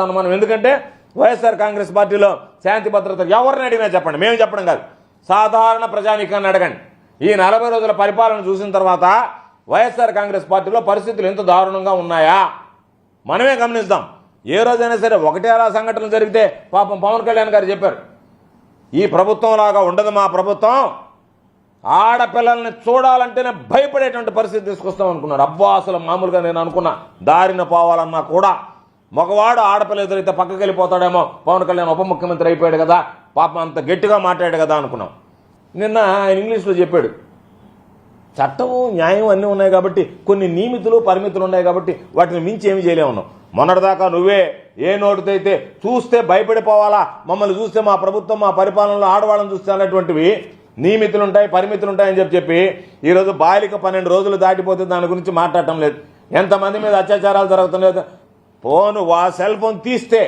మనం ఎందుకంటే వైఎస్ఆర్ కాంగ్రెస్ పార్టీలో శాంతి భద్రత ఎవరిని అడిగినా చెప్పండి. మేము చెప్పడం కాదు. సాధారణ ప్రజానీకాన్ని అడగండి. ఈ నలభై రోజుల పరిపాలన చూసిన తర్వాత వైఎస్ఆర్ కాంగ్రెస్ పార్టీలో పరిస్థితులు ఎంత దారుణంగా ఉన్నాయా? మనమే గమనిస్తాం. ఏ రోజైనా సరే ఒకటే అలా సంఘటనలు జరిగితే పాపం పవన్ కళ్యాణ్ గారు చెప్పారు. ఈ ప్రభుత్వం లాగా ఉండదు మా ప్రభుత్వం. ఆడపిల్లల్ని చూడాలంటేనే భయపడేటువంటి పరిస్థితి తీసుకొస్తాం అనుకున్నారు అబ్బా అసలు మామూలుగా నేను అనుకున్నా. దారిన పోవాలన్నా కూడా మగవాడు ఆడపిల్ల ఎదురైతే పక్కకి వెళ్ళిపోతాడేమో పవన్ కళ్యాణ్ ఉప ముఖ్యమంత్రి అయిపోయాడు కదా పాపం అంత గట్టిగా మాట్లాడాడు కదా అనుకున్నాం. నిన్న ఆయన ఇంగ్లీష్లో చెప్పాడు చట్టము న్యాయం అన్నీ ఉన్నాయి కాబట్టి కొన్ని నియమితులు పరిమితులు ఉన్నాయి కాబట్టి వాటిని మించి ఏమి చేయలేము మొన్నటిదాకా నువ్వే ఏ నోటితో అయితే చూస్తే భయపడిపోవాలా మమ్మల్ని చూస్తే మా ప్రభుత్వం మా పరిపాలనలో ఆడవాళ్ళని చూస్తే అనేటువంటివి నియమితులు ఉంటాయి పరిమితులు ఉంటాయని చెప్పి చెప్పి ఈరోజు బాలిక పన్నెండు రోజులు దాటిపోతే దాని గురించి మాట్లాడటం లేదు. ఎంతమంది మీద అత్యాచారాలు జరుగుతున్నాయి ఫోన్ వా సెల్ ఫోన్ తీస్తే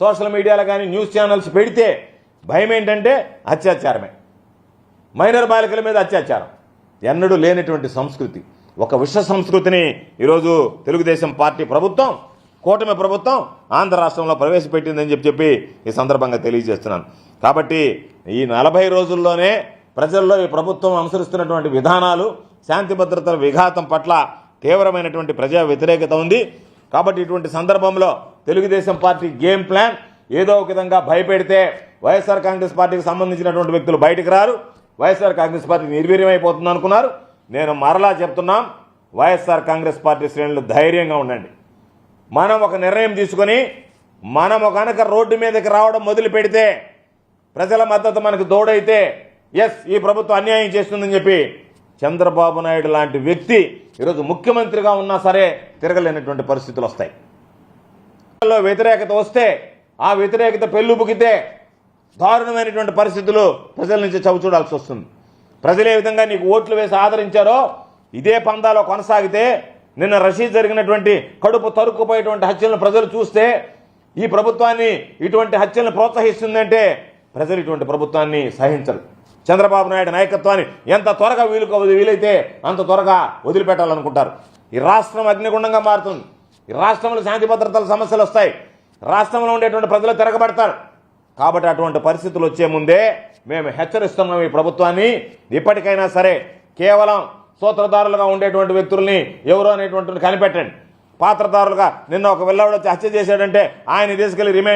సోషల్ మీడియాలో కానీ న్యూస్ ఛానల్స్ పెడితే భయం ఏంటంటే అత్యాచారమే. మైనర్ బాలికల మీద అత్యాచారం. ఎన్నడూ లేనటువంటి సంస్కృతి. ఒక విశ్వ సంస్కృతిని ఈరోజు తెలుగుదేశం పార్టీ ప్రభుత్వం కూటమి ప్రభుత్వం ఆంధ్ర రాష్ట్రంలో ప్రవేశపెట్టిందని చెప్పి చెప్పి ఈ సందర్భంగా తెలియజేస్తున్నాను. కాబట్టి ఈ నలభై రోజుల్లోనే ప్రజల్లో ఈ ప్రభుత్వం అనుసరిస్తున్నటువంటి విధానాలు శాంతి భద్రతల విఘాతం పట్ల తీవ్రమైనటువంటి ప్రజా వ్యతిరేకత ఉంది. కాబట్టి ఇటువంటి సందర్భంలో తెలుగుదేశం పార్టీ గేమ్ ప్లాన్ ఏదో ఒక విధంగా భయపెడితే వైఎస్ఆర్ కాంగ్రెస్ పార్టీకి సంబంధించినటువంటి వ్యక్తులు బయటకు రారు. వైఎస్ఆర్ కాంగ్రెస్ పార్టీ నిర్వీర్యమైపోతుంది అనుకున్నారు. నేను మరలా చెప్తున్నాం వైఎస్ఆర్ కాంగ్రెస్ పార్టీ శ్రేణులు ధైర్యంగా ఉండండి. మనం ఒక నిర్ణయం తీసుకొని మనం కనుక రోడ్డు మీదకి రావడం మొదలు పెడితే ప్రజల మద్దతు మనకు తోడైతే ఎస్ ఈ ప్రభుత్వం అన్యాయం చేస్తుందని చెప్పి చంద్రబాబు నాయుడు లాంటి వ్యక్తి ఈరోజు ముఖ్యమంత్రిగా ఉన్నా సరే తిరగలేనటువంటి పరిస్థితులు వస్తాయి. వ్యతిరేకత వస్తే ఆ వ్యతిరేకత పెళ్ళుబుకితే దారుణమైనటువంటి పరిస్థితులు ప్రజల నుంచి చవిచూడాల్సి వస్తుంది. ప్రజలు ఏ విధంగా నీకు ఓట్లు వేసి ఆదరించారో ఇదే పందాలో కొనసాగితే నిన్న రషీద్ జరిగినటువంటి కడుపు తరుక్కుపోయేటువంటి హత్యలను ప్రజలు చూస్తే ఈ ప్రభుత్వాన్ని ఇటువంటి హత్యలను ప్రోత్సహిస్తుందంటే ప్రజలు ఇటువంటి ప్రభుత్వాన్ని సహించరు. చంద్రబాబు నాయుడు నాయకత్వాన్ని ఎంత త్వరగా వీలు వీలైతే అంత త్వరగా వదిలిపెట్టాలనుకుంటారు. ఈ రాష్ట్రం అగ్నిగుండంగా మారుతుంది. ఈ రాష్ట్రంలో శాంతి భద్రతల సమస్యలు వస్తాయి. రాష్ట్రంలో ఉండేటువంటి ప్రజలు తిరగబడతారు. కాబట్టి అటువంటి పరిస్థితులు వచ్చే ముందే మేము హెచ్చరిస్తున్నాం ఈ ప్రభుత్వాన్ని. ఇప్పటికైనా సరే కేవలం సూత్రధారులుగా ఉండేటువంటి వ్యక్తుల్ని ఎవరు అనేటువంటి కనిపెట్టండి. పాత్రధారులుగా నిన్న ఒక వెళ్ళాడు హత్య చేశాడంటే ఆయన తీసుకెళ్ళి రిమైండ్